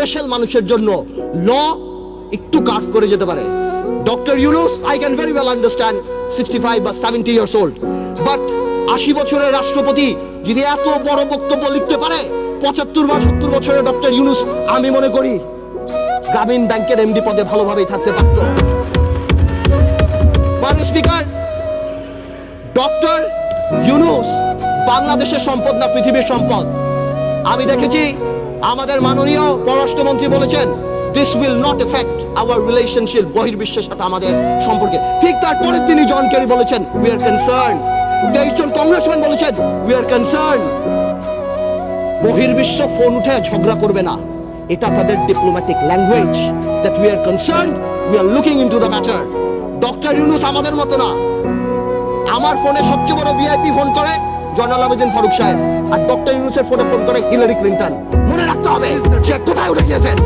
Special মানুষের জন্য ল একটু কাফ করে যেতে পারে। Doctor Yunus I can very well understand sixty five বা সেভেন্টি ইয়ার্স ওল্ড বাট আশি বছরের রাষ্ট্রপতি যিনি এত বড় বক্তব্য লিখতে পারে, পঁচাত্তর বা সত্তর বছরের ডক্টর ইউনুস আমি মনে করি গ্রামীণ ব্যাংকের এমডি পদে ভালোভাবেই থাকতে পারত। স্পিকার ডক্টর ইউনুস বাংলাদেশের সম্পদ না পৃথিবীর সম্পদ? আমি দেখেছি, আমাদের মাননীয় পররাষ্ট্রমন্ত্রী বলেছেন this will not effect our relationship বহির্বিশ্বের সাথে আমাদের সম্পর্কে। ঠিক তারপরের তিনি জন কেরি বলেছেন উই আর কনসার্ন তেইশ জন কংগ্রেসম্যান বলেছেন উই আর কনসার্ন বহির্বিশ্ব ফোন উঠে ঝগড়া করবে না। এটা তাদের diplomatic language that we are concern we are looking into the matter doctor Yunus আমাদের মতো না। আমার ফোনে সবচেয়ে বড় ভিআইপি ফোন করে জয়নাল আবেদিন ফারুক সাহেব আর ডক্টর ইউনুসের ফটো ফোন করে হিলারি ক্লিন্টন। মনে রাখতে হবে, সে কোথায় উঠে গিয়েছেন?